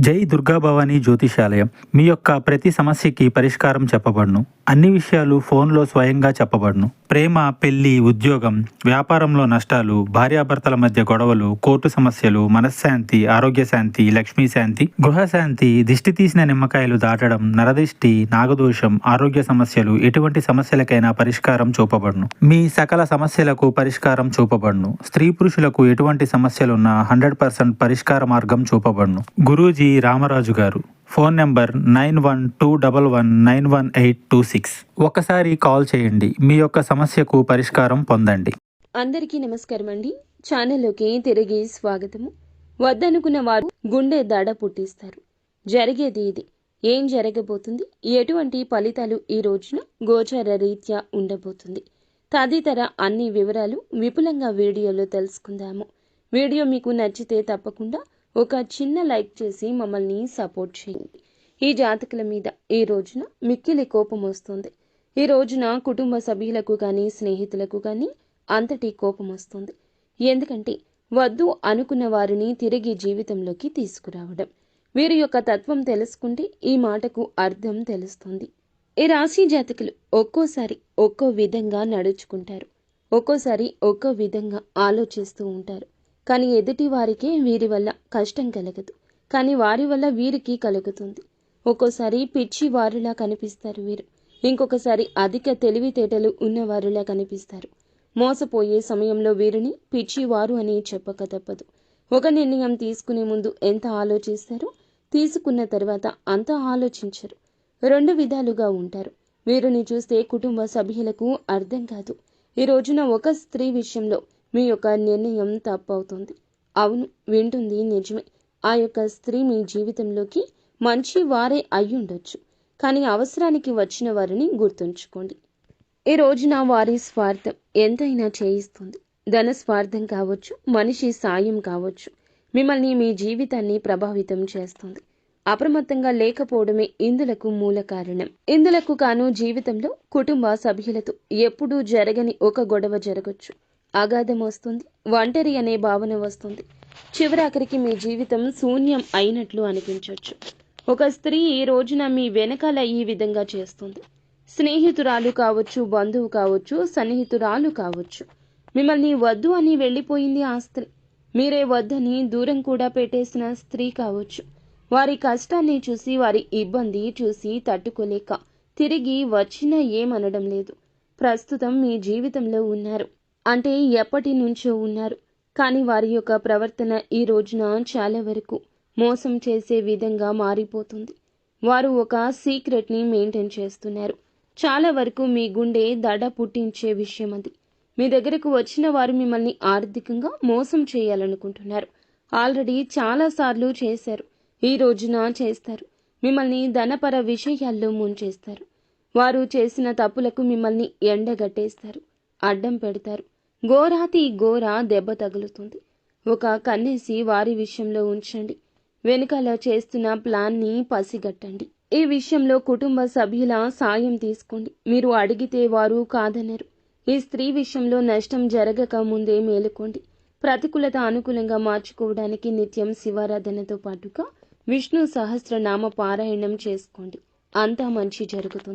జై దుర్గాభవాని జ్యోతిషాలయం. మీ యొక్క ప్రతి సమస్యకి పరిష్కారం చెప్పబడును. అన్ని విషయాలు ఫోన్లో స్వయంగా చెప్పబడును. ప్రేమ పెళ్ళి ఉద్యోగం వ్యాపారంలో నష్టాలు భార్యాభర్తల మధ్య గొడవలు కోర్టు సమస్యలు మనశ్శాంతి ఆరోగ్య శాంతి లక్ష్మీ శాంతి గృహశాంతి దిష్టి తీసిన నిమ్మకాయలు దాటడం నరదిష్టి నాగదోషం ఆరోగ్య సమస్యలు ఎటువంటి సమస్యలకైనా పరిష్కారం చూపబడును. మీ సకల సమస్యలకు పరిష్కారం చూపబడును. స్త్రీ పురుషులకు ఎటువంటి సమస్యలున్నా హండ్రెడ్ పర్సెంట్ పరిష్కార మార్గం చూపబడును. Guruji Ramaraju garu. Phone number nine one two double one nine one eight two six. ఒకసారి కాల్ చేయండి. మీ యొక్క సమస్యకు పరిష్కారం పొందండి. అందరికీ నమస్కారం అండి. ఛానల్లోకి తిరిగి స్వాగతము. వద్దనుకున్న వారు గుండె దడ పుట్టిస్తారు. జరిగేది ఇది. ఏం జరగబోతుంది? ఎటువంటి ఫలితాలు ఈ రోజున గోచర రీత్యా ఉండబోతుంది? తదితర అన్ని వివరాలు విపులంగా వీడియోలో తెలుసుకుందాము. వీడియో మీకు నచ్చితే తప్పకుండా ఒక చిన్న లైక్ చేసి మమ్మల్ని సపోర్ట్ చేయండి. ఈ జాతకుల మీద ఈ రోజున మిక్కిలి కోపం వస్తుంది. ఈ రోజున కుటుంబ సభ్యులకు కానీ స్నేహితులకు కానీ అంతటి కోపం వస్తుంది. ఎందుకంటే వద్దు అనుకున్న వారిని తిరిగి జీవితంలోకి తీసుకురావడం. వీరి యొక్క తత్వం తెలుసుకుంటే ఈ మాటకు అర్థం తెలుస్తుంది. ఈ రాశి జాతకులు ఒక్కోసారి ఒక్కో విధంగా నడుచుకుంటారు. ఒక్కోసారి ఒక్కో విధంగా ఆలోచిస్తూ ఉంటారు. కానీ ఎదుటి వారికే వీరి వల్ల కష్టం కలగదు. కానీ వారి వల్ల వీరికి కలుగుతుంది. ఒక్కోసారి పిచ్చి వారిలా కనిపిస్తారు వీరు. ఇంకొకసారి అధిక తెలివితేటలు ఉన్నవారిలా కనిపిస్తారు. మోసపోయే సమయంలో వీరిని పిచ్చివారు అని చెప్పక తప్పదు. ఒక నిర్ణయం తీసుకునే ముందు ఎంత ఆలోచిస్తారో? తీసుకున్న తర్వాత అంత ఆలోచించరు. రెండు విధాలుగా ఉంటారు. వీరిని చూస్తే కుటుంబ సభ్యులకు అర్థం కాదు. ఈ రోజున ఒక స్త్రీ విషయంలో మీ యొక్క నిర్ణయం తప్పవుతుంది. అవును వింటుంది నిజమే. ఆ యొక్క స్త్రీ మీ జీవితంలోకి మంచి వారే అయ్యుండొచ్చు కానీ అవసరానికి వచ్చిన వారిని గుర్తుంచుకోండి. ఈ రోజున వారి స్వార్థం ఎంతైనా చేయిస్తుంది. ధన స్వార్థం కావచ్చు మనిషి సాయం కావచ్చు. మిమ్మల్ని మీ జీవితాన్ని ప్రభావితం చేస్తుంది. అప్రమత్తంగా లేకపోవడమే ఇందులకు మూల కారణం. ఇందులకు కాను జీవితంలో కుటుంబ సభ్యులతో ఎప్పుడూ జరగని ఒక గొడవ జరగచ్చు. అగాధం వస్తుంది ఒంటరి అనే భావన వస్తుంది. చివరాఖరికి మీ జీవితం శూన్యం అయినట్లు అనిపించవచ్చు ఒక స్త్రీ ఈ రోజున మీ వెనకాల ఈ విధంగా చేస్తుంది. స్నేహితురాలు కావచ్చు బంధువు కావచ్చు సన్నిహితురాలు కావచ్చు. మిమ్మల్ని వద్దు అని వెళ్ళిపోయింది ఆ స్త్రీ. మీరే వద్దని దూరం కూడా పెట్టేసిన స్త్రీ కావచ్చు. వారి కష్టాన్ని చూసి వారి ఇబ్బంది చూసి తట్టుకోలేక తిరిగి వచ్చినా ఏమనడం లేదు. ప్రస్తుతం మీ జీవితంలో ఉన్నారు. అంటే ఎప్పటి నుంచో ఉన్నారు. కానీ వారి యొక్క ప్రవర్తన ఈ రోజున చాలా వరకు మోసం చేసే విధంగా మారిపోతుంది. వారు ఒక సీక్రెట్ని మెయింటైన్ చేస్తున్నారు. చాలా వరకు మీ గుండె దడ పుట్టించే విషయం అది. మీ దగ్గరకు వచ్చిన వారు మిమ్మల్ని ఆర్థికంగా మోసం చేయాలనుకుంటున్నారు. ఆల్రెడీ చాలాసార్లు చేశారు. ఈ రోజున చేస్తారు. మిమ్మల్ని ధనపర విషయాల్లో ముంచేస్తారు. వారు చేసిన తప్పులకు మిమ్మల్ని ఎండగట్టేస్తారు. అడ్డం పెడతారు. ఘోరాతి ఘోర దెబ్బ తగులుతుంది. ఒక కన్నేసి వారి విషయంలో ఉంచండి. వెనుకల చేస్తున్న ప్లాన్ని పసిగట్టండి. ఈ విషయంలో కుటుంబ సభ్యుల సాయం తీసుకోండి. మీరు అడిగితే వారు కాదనరు. ఈ స్త్రీ విషయంలో నష్టం జరగక ముందే మేలుకోండి. ప్రతికూలత అనుకూలంగా మార్చుకోవడానికి నిత్యం శివారాధనతో పాటుగా విష్ణు సహస్రనామ పారాయణం చేసుకోండి. అంతా మంచి జరుగుతుంది.